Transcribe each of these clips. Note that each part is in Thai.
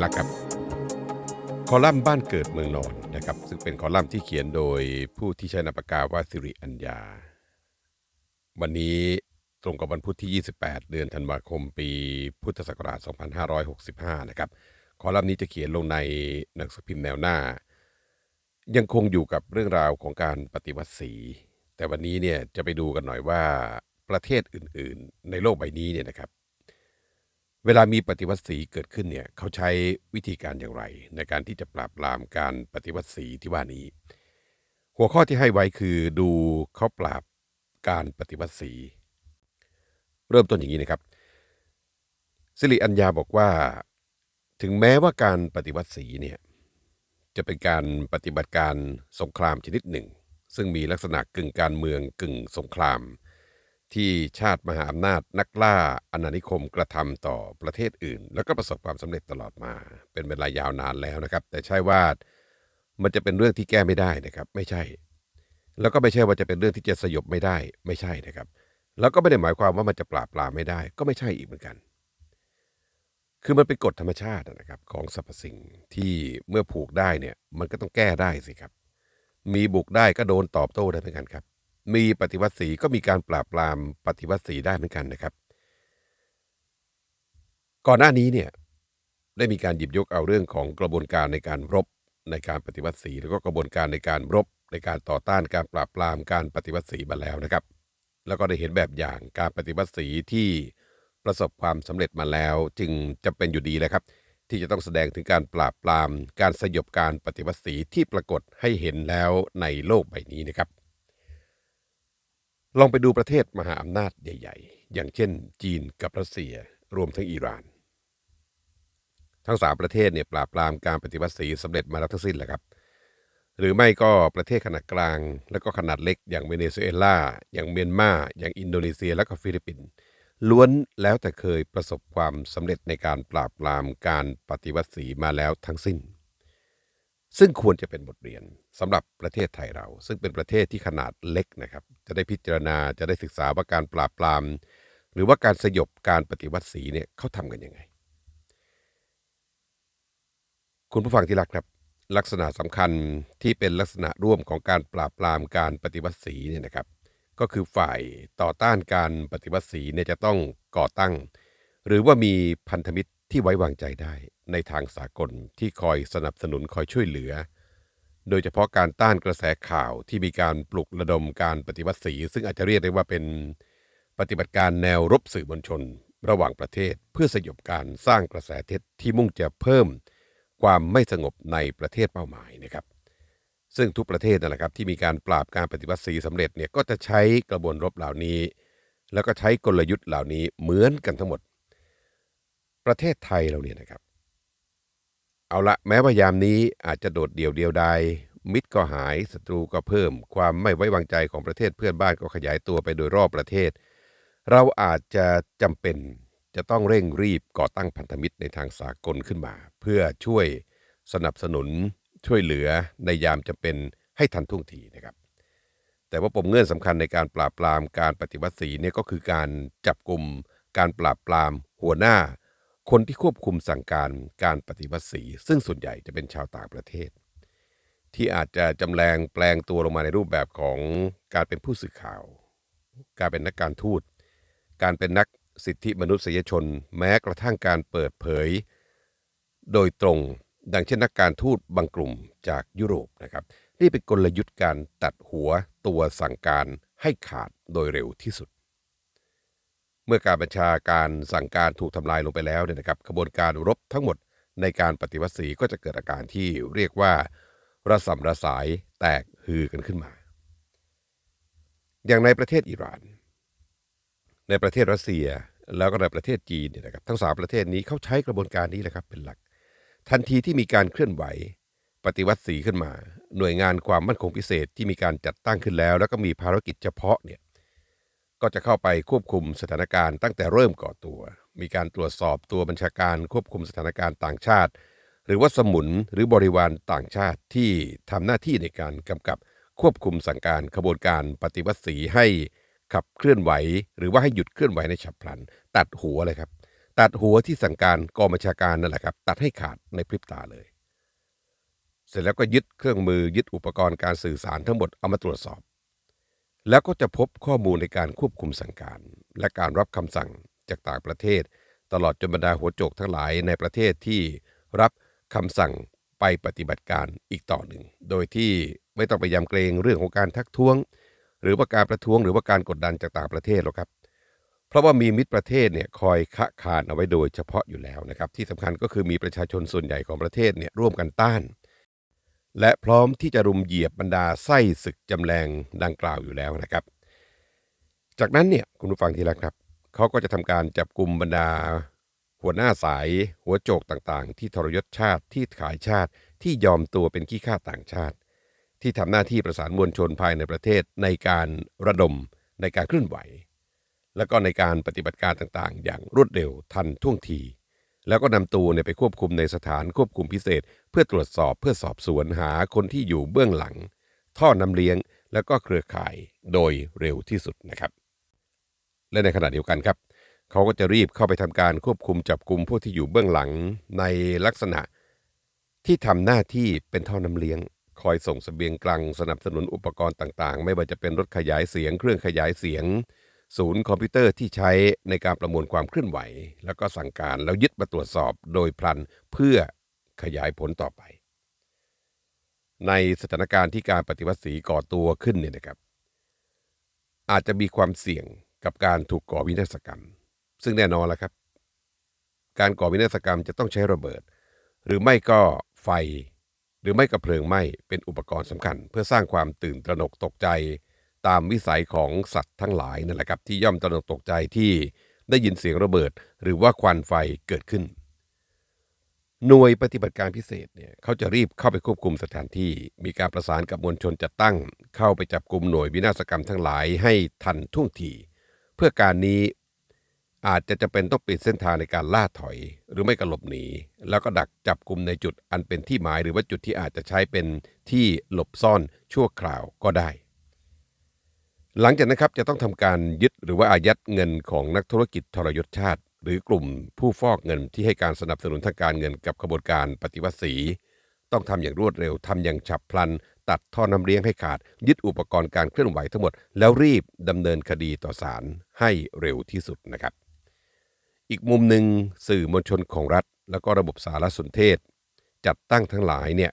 ที่รักครับ คอลัมน์บ้านเกิดเมืองนอนนะครับ ซึ่งเป็นคอลัมน์ที่เขียนโดยผู้ที่ใช้นามปากกาว่าสิริอัญญา วันนี้ตรงกับวันพุธที่ 28 เดือนธันวาคมปีพุทธศักราช 2565 นะครับ คอลัมน์นี้จะเขียนลงในหนังสือพิมพ์แนวหน้า ยังคงอยู่กับเรื่องราวของการปฏิวัติสี แต่วันนี้เนี่ยจะไปดูกันหน่อยว่าประเทศอื่น ๆ ในโลกใบนี้เนี่ยนะครับ เวลามีปฏิวัติสีเกิดขึ้นเนี่ยเขาใช้วิธีการอย่างไร ในการที่จะปราบปรามการปฏิวัติสีที่ว่านี้ หัวข้อที่ให้ไว้คือดูเขาปราบการปฏิวัติสี เริ่มต้นอย่างนี้นะครับสิริอัญญาบอกว่า ถึงแม้ว่าการปฏิวัติสีเนี่ยจะเป็นการปฏิบัติการสงครามชนิดหนึ่ง ซึ่งมีลักษณะกึ่งการเมืองกึ่งสงคราม ที่ชาติมหาอำนาจนักล่าอาณานิคมกระทำต่อประเทศอื่น แล้วก็ประสบความสำเร็จตลอดมา เป็นเวลายาวนานแล้วนะครับ แต่ใช่ว่ามันจะเป็นเรื่องที่แก้ไม่ได้นะครับ ไม่ใช่ แล้วก็ไม่ใช่ว่าจะเป็นเรื่องที่จะสยบไม่ได้ ไม่ใช่นะครับ แล้วก็ไม่ได้หมายความว่ามันจะปราบปรามไม่ได้ ก็ไม่ใช่อีกเหมือนกัน คือมันเป็นกฎธรรมชาตินะครับของสรรพสิ่งที่เมื่อผูกได้เนี่ย มันก็ต้องแก้ได้สิครับ มีบุกได้ก็โดนตอบโต้ได้เหมือนกันครับ มีปฏิวัติสีก็มีการปราบปรามปฏิวัติสีได้เหมือนกันนะครับ ก่อนหน้านี้เนี่ยได้มีการหยิบยกเอาเรื่องของกระบวนการในการรบในการปฏิวัติสีแล้วก็กระบวนการในการรบในการต่อต้านการปราบปรามการปฏิวัติสีมาแล้วนะครับ แล้วก็ได้เห็นแบบอย่างการปฏิวัติสีที่ประสบความสำเร็จมาแล้ว จึงจำเป็นอยู่ดีแล้วครับ ที่จะต้องแสดงถึงการปราบปราม การสยบการปฏิวัติสีที่ปรากฏให้เห็นแล้วในโลกใบนี้นะครับ ลองไปดูประเทศมหาอำนาจใหญ่ ๆ อย่างเช่น จีนกับรัสเซียรวมทั้งอิหร่าน ทั้งสามประเทศเนี่ยปราบปรามการปฏิวัติสีสำเร็จมาแล้วทั้งสิ้นแหละครับ หรือไม่ก็ประเทศขนาดกลาง และก็ขนาดเล็กอย่างเวเนซุเอลาอย่างเมียนมาอย่างอินโดนีเซียและก็ฟิลิปปินส์ล้วนแล้วแต่เคยประสบความสำเร็จในการปราบปรามการปฏิวัติสีมาแล้วทั้งสิ้น ซึ่งควรจะเป็นบทเรียนสำหรับประเทศไทยเรา ซึ่งเป็นประเทศที่ขนาดเล็กนะครับ จะได้พิจารณาจะได้ศึกษาว่าการปราบปราม หรือว่าการสยบการปฏิวัติสีเนี่ยเขาทำกันยังไง คุณผู้ฟังที่รักครับ ลักษณะสำคัญที่เป็นลักษณะร่วมของการปราบปรามการปฏิวัติสีเนี่ยนะครับ ก็คือฝ่ายต่อต้านการปฏิวัติสีเนี่ยจะต้องก่อตั้ง หรือว่ามีพันธมิตรที่ไว้วางใจได้ ในทางสากลที่คอยสนับสนุนคอยช่วยเหลือ โดยเฉพาะการต้านกระแสข่าวที่มีการปลุกระดมการปฏิวัติสี ซึ่งอาจจะเรียกได้ว่าเป็นปฏิบัติการแนวรบสื่อมวลชน ระหว่างประเทศเพื่อสยบการสร้างกระแสเท็จที่มุ่งจะเพิ่มความไม่สงบในประเทศเป้าหมายนะครับ ซึ่งทุกประเทศนั่นแหละครับที่มีการปราบการปฏิวัติสีสำเร็จเนี่ยก็จะใช้กระบวนรบเหล่านี้ แล้วก็ใช้กลยุทธ์เหล่านี้เหมือนกันทั้งหมด ประเทศไทยเราเนี่ยนะครับ เอาละแม้ว่ายามนี้อาจจะโดดเดี่ยวเดียวดายมิตรก็หายศัตรูก็เพิ่ม ความไม่ไว้วางใจของประเทศเพื่อนบ้านก็ขยายตัวไปโดยรอบประเทศ เราอาจจะจำเป็นจะต้องเร่งรีบก่อตั้งพันธมิตรในทางสากลขึ้นมา เพื่อช่วยสนับสนุนช่วยเหลือในยามจำเป็นให้ทันท่วงทีนะครับ แต่ว่าปมเงื่อนสำคัญในการปราบปรามการปฏิวัติสีเนี่ยก็คือการจับกลุ่มการปราบปรามหัวหน้า คนที่ควบคุมสั่งการการปฏิวัติสีซึ่งส่วนใหญ่จะเป็นชาวต่างประเทศ ที่อาจจะจำแรงแปลงตัวลงมาในรูปแบบของการเป็นผู้สื่อข่าว การเป็นนักการทูต การเป็นนักสิทธิมนุษยชน แม้กระทั่งการเปิดเผย โดยตรงดังเช่นนักการทูตบางกลุ่มจากยุโรปนะครับนี่เป็นกลยุทธ์การตัดหัวตัวสั่งการให้ขาดโดยเร็วที่สุด เมื่อการบัญชาการสั่งการถูกทำลายลงไปแล้วเนี่ยนะครับกระบวนการรบทั้งหมดในการปฏิวัติสีก็จะเกิดอาการที่เรียกว่าระสำระสายแตกฮือกันขึ้นมา อย่างในประเทศอิหร่าน ในประเทศรัสเซียแล้วก็ในประเทศจีนเนี่ยนะครับทั้งสามประเทศนี้เขาใช้กระบวนการนี้แหละครับเป็นหลัก ทันทีที่มีการเคลื่อนไหว ปฏิวัติสีขึ้นมา หน่วยงานความมั่นคงพิเศษที่มีการจัดตั้งขึ้นแล้ว แล้วก็มีภารกิจเฉพาะเนี่ย ก็จะเข้าไปควบคุมสถานการณ์ตั้งแต่เริ่มก่อตัว มีการตรวจสอบตัวบัญชาการควบคุมสถานการณ์ต่างชาติ หรือว่าสมุนหรือบริวารต่างชาติที่ทำหน้าที่ในการกำกับควบคุมสั่งการขบวนการปฏิวัติสีให้ขับเคลื่อนไหว หรือว่าให้หยุดเคลื่อนไหวในฉับพลัน ตัดหัวเลยครับ ตัดหัวที่สั่งการกองบัญชาการนั่นแหละครับ ตัดให้ขาดในพริบตาเลย เสร็จแล้วก็ยึดเครื่องมือยึดอุปกรณ์การสื่อสารทั้งหมดเอามาตรวจสอบ แล้วก็จะพบข้อมูลในการควบคุมสั่งการ และการรับคำสั่งจากต่างประเทศ ตลอดจนบรรดาหัวโจกทั้งหลายในประเทศที่รับคำสั่งไปปฏิบัติการอีกต่อหนึ่ง โดยที่ไม่ต้องไปยำเกรงเรื่องของการทักท้วง หรือว่าการประท้วงหรือว่าการกดดันจากต่างประเทศหรอกครับ เพราะว่ามีมิตรประเทศเนี่ยคอยคะคานเอาไว้โดยเฉพาะอยู่แล้วนะครับ ที่สำคัญก็คือมีประชาชนส่วนใหญ่ของประเทศเนี่ยร่วมกันต้าน และพร้อมที่จะรุมเหยียบบรรดาไส้ศึกจำแรงดังกล่าวอยู่แล้วนะครับ จากนั้นเนี่ยคุณผู้ฟังที่รักครับ เขาก็จะทำการจับกลุ่มบรรดา หัวหน้าสายหัวโจกต่างๆ ที่ทรยศชาติที่ขายชาติที่ยอมตัวเป็นขี้ข้าต่างชาติ ที่ทำหน้าที่ประสานมวลชนภายในประเทศในการระดมในการเคลื่อนไหว แล้วก็ในการปฏิบัติการต่างๆ อย่างรวดเร็วทันท่วงที แล้วก็นำตัวเนี่ยไปควบคุมในสถานควบคุมพิเศษ เพื่อตรวจสอบเพื่อสอบสวนหาคนที่อยู่เบื้องหลัง ท่อนำเลี้ยงแล้วก็เครือข่ายโดยเร็วที่สุดนะครับ และในขณะเดียวกันครับ เขาก็จะรีบเข้าไปทำการควบคุมจับกลุ่มผู้ที่อยู่เบื้องหลังในลักษณะที่ทำหน้าที่เป็นท่อนำเลี้ยง คอยส่งสเสบียงกลางสนับสนุนอุปกรณ์ต่างๆ ไม่ว่าจะเป็นรถขยายเสียง เครื่องขยายเสียง ศูนย์คอมพิวเตอร์ที่ใช้ในการประมวลความเคลื่อนไหว แล้วก็สั่งการแล้วยึดมาตรวจสอบโดยพลันเพื่อขยายผลต่อไป ในสถานการณ์ที่การปฏิวัติสีก่อตัวขึ้นเนี่ยนะครับ อาจจะมีความเสี่ยงกับการถูกก่อวินาศกรรม ซึ่งแน่นอนแล้วครับ การก่อวินาศกรรมจะต้องใช้ระเบิด หรือไม่ก็ไฟ หรือไม่ก็เพลิงไหม้เป็นอุปกรณ์สำคัญ เพื่อสร้างความตื่นตระหนกตกใจ ตามวิสัยของสัตว์ทั้งหลายนั่นแหละครับที่ย่อมตระหนกตกใจที่ได้ยินเสียงระเบิด หรือว่าควันไฟเกิดขึ้น หน่วยปฏิบัติการพิเศษเนี่ยเขาจะรีบเข้าไปควบคุมสถานที่ มีการประสานกับมวลชนจัดตั้ง เข้าไปจับกลุ่มหน่วยวินาศกรรมทั้งหลายให้ทันท่วงทีเพื่อการนี้อาจจะจะเป็นต้องปิดเส้นทางในการล่าถอย หรือไม่ก็หลบหนี แล้วก็ดักจับกลุ่มในจุดอันเป็นที่หมายหรือว่าจุดที่อาจจะใช้เป็นที่หลบซ่อนชั่วคราวก็ได้ หลังจากนั้นครับจะต้องทำการยึดหรือว่าอายัดเงินของนักธุรกิจทรยศชาติ หรือกลุ่มผู้ฟอกเงินที่ให้การสนับสนุนทางการเงินกับขบวนการปฏิวัติสี ต้องทำอย่างรวดเร็วทำอย่างฉับพลัน ตัดท่อน้ำเลี้ยงให้ขาด ยึดอุปกรณ์การเคลื่อนไหวทั้งหมด แล้วรีบดำเนินคดีต่อศาลให้เร็วที่สุดนะครับ อีกมุมหนึ่งสื่อมวลชนของรัฐ แล้วก็ระบบสารสนเทศ จัดตั้งทั้งหลายเนี่ย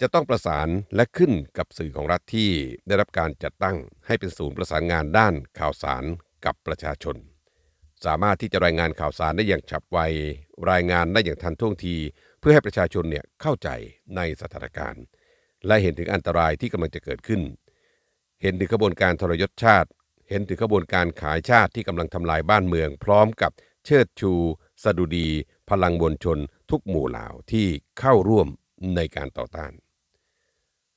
จะต้องประสานและขึ้นกับสื่อของรัฐที่ได้รับการจัดตั้งให้เป็นศูนย์ประสานงานด้านข่าวสารกับประชาชน สามารถที่จะรายงานข่าวสารได้อย่างฉับไว รายงานได้อย่างทันท่วงที เพื่อให้ประชาชนเนี่ยเข้าใจในสถานการณ์ และเห็นถึงอันตรายที่กำลังจะเกิดขึ้น เห็นถึงขบวนการทรยศชาติ เห็นถึงขบวนการขายชาติที่กำลังทำลายบ้านเมือง พร้อมกับเชิดชูสดุดี พลังมวลชน ทุกหมู่เหล่าที่เข้าร่วมในการต่อต้าน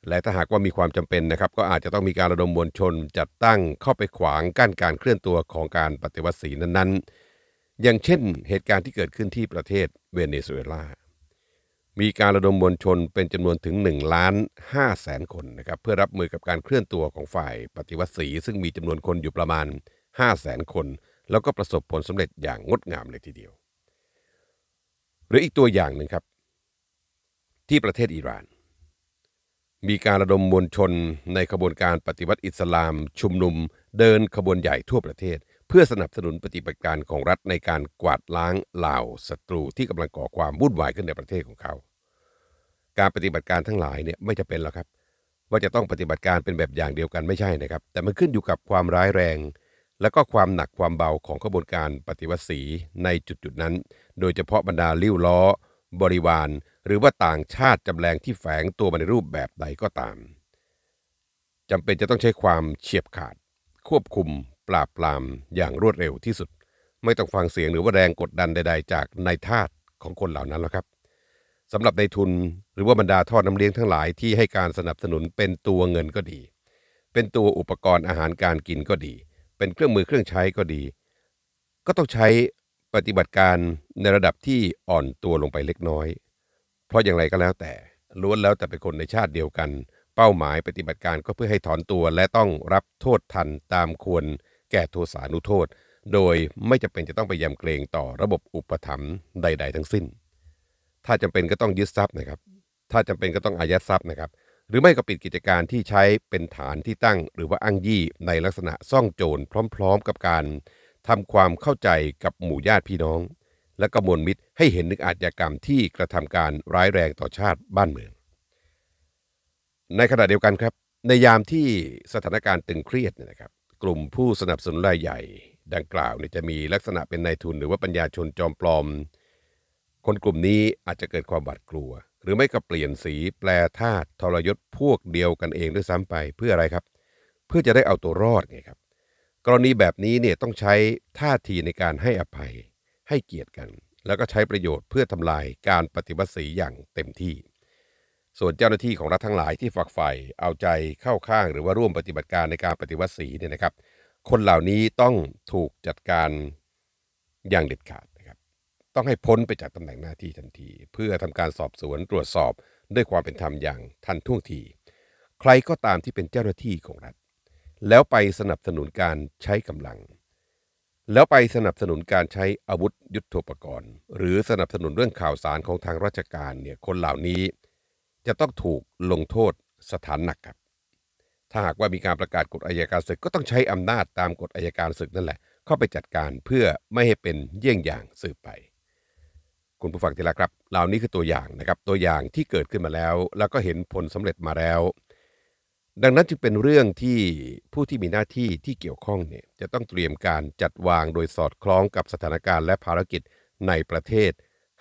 และถ้าหากว่ามีความจำเป็นนะครับ ก็อาจจะต้องมีการระดมมวลชน จัดตั้งเข้าไปขวางกั้นการเคลื่อนตัวของการปฏิวัติสีนั้นๆ อย่างเช่นเหตุการณ์ที่เกิดขึ้นที่ประเทศเวเนซุเอลา มีการระดมมวลชนเป็นจำนวนถึง1ล้าน5แสนคนนะครับเพื่อรับมือกับการเคลื่อนตัวของฝ่ายปฏิวัติสีซึ่งมีจำนวนคนอยู่ประมาณ5แสนคน แล้วก็ประสบผลสำเร็จอย่างงดงามเลยทีเดียว หรืออีกตัวอย่างหนึ่งครับ ที่ประเทศอิหร่าน มีการระดมมวลชนในขบวนการปฏิวัติอิสลาม ชุมนุม เดินขบวนใหญ่ทั่วประเทศ เพื่อสนับสนุนปฏิบัติการของรัฐในการกวาดล้างเหล่าศัตรูที่กำลังก่อความวุ่นวายขึ้นในประเทศของเขา การปฏิบัติการทั้งหลายเนี่ยไม่จะเป็นหรอกครับ ว่าจะต้องปฏิบัติการเป็นแบบอย่างเดียวกันไม่ใช่นะครับ แต่มันขึ้นอยู่กับความร้ายแรง และก็ความหนักความเบาของขบวนการปฏิวัติสีในจุดจุดนั้น โดยเฉพาะบรรดาลิ้วล้อบริวาร หรือว่าต่างชาติจำแรงที่แฝงตัวมาในรูปแบบใดก็ตามจำเป็นจะต้องใช้ความเฉียบขาด ควบคุม ปราบปรามอย่างรวดเร็วที่สุด ไม่ต้องฟังเสียงหรือว่าแรงกดดันใด ๆ จากนายทาสของคนเหล่านั้นหรอกครับสำหรับในทุนหรือว่าบรรดาทอดน้ำเลี้ยงทั้งหลายที่ให้การสนับสนุนเป็นตัวเงินก็ดี เป็นตัวอุปกรณ์อาหารการกินก็ดี เป็นเครื่องมือเครื่องใช้ก็ดี ก็ต้องใช้ปฏิบัติการในระดับที่อ่อนตัวลงไปเล็กน้อย เพราะอย่างไรก็แล้วแต่ล้วนแล้วแต่เป็นคนในชาติเดียวกัน เป้าหมายปฏิบัติการก็เพื่อให้ถอนตัวและต้องรับโทษทันตามควรแก่โทสานุโทษ โดยไม่จำเป็นจะต้องไปยำเกรงต่อระบบอุปถัมภ์ใด ๆ ทั้งสิ้น ถ้าจำเป็นก็ต้องยึดทรัพย์นะครับ ถ้าจำเป็นก็ต้องอายัดทรัพย์นะครับ หรือไม่ก็ปิดกิจการที่ใช้เป็นฐานที่ตั้ง หรือว่าอ้างยี่ในลักษณะซ่องโจรพร้อม ๆ กับการทำความเข้าใจกับหมู่ญาติพี่น้อง และกมวลมิตรให้เห็นถึงอาชญากรรมที่กระทำการร้ายแรงต่อชาติบ้านเมือง ในขณะเดียวกันครับ ในยามที่สถานการณ์ตึงเครียดเนี่ยนะครับ กลุ่มผู้สนับสนุนรายใหญ่ดังกล่าวเนี่ยจะมีลักษณะเป็นนายทุน หรือว่าปัญญาชนจอมปลอม คนกลุ่มนี้อาจจะเกิดความหวาดกลัว หรือไม่ก็เปลี่ยนสีแปลธาตุทรยศพวกเดียวกันเองด้วยซ้ำไปเพื่ออะไรครับ เพื่อจะได้เอาตัวรอดไงครับ กรณีแบบนี้เนี่ยต้องใช้ท่าทีในการให้อภัย ให้เกียรติกัน แล้วก็ใช้ประโยชน์เพื่อทำลายการปฏิบัติสีอย่างเต็มที่ ส่วนเจ้าหน้าที่ของรัฐทั้งหลายที่ฝักใฝ่เอาใจเข้าข้างหรือว่าร่วมปฏิบัติการในการปฏิวัติสีเนี่ยนะครับ คนเหล่านี้ต้องถูกจัดการอย่างเด็ดขาดนะครับ ต้องให้พ้นไปจากตำแหน่งหน้าที่ทันที เพื่อทำการสอบสวนตรวจสอบด้วยความเป็นธรรมอย่างทันท่วงที ใครก็ตามที่เป็นเจ้าหน้าที่ของรัฐ แล้วไปสนับสนุนการใช้กำลัง แล้วไปสนับสนุนการใช้อาวุธยุทโธปกรณ์ หรือสนับสนุนเรื่องข่าวสารของทางราชการเนี่ยคนเหล่านี้ จะต้องถูกลงโทษสถานหนักครับ ถ้าหากว่ามีการประกาศกฎอายการศึกก็ต้องใช้อำนาจตามกฎอายการศึกนั่นแหละ เข้าไปจัดการเพื่อไม่ให้เป็นเยี่ยงอย่างสืบไป คุณผู้ฟังที่รักครับเหล่านี้คือตัวอย่างนะครับตัวอย่างที่เกิดขึ้นมาแล้ว แล้วก็เห็นผลสำเร็จมาแล้ว ดังนั้นจึงเป็นเรื่องที่ผู้ที่มีหน้าที่ที่เกี่ยวข้องเนี่ยจะต้องเตรียมการจัดวางโดยสอดคล้องกับสถานการณ์และภารกิจในประเทศ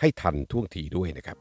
ให้ทันท่วงทีด้วยนะครับ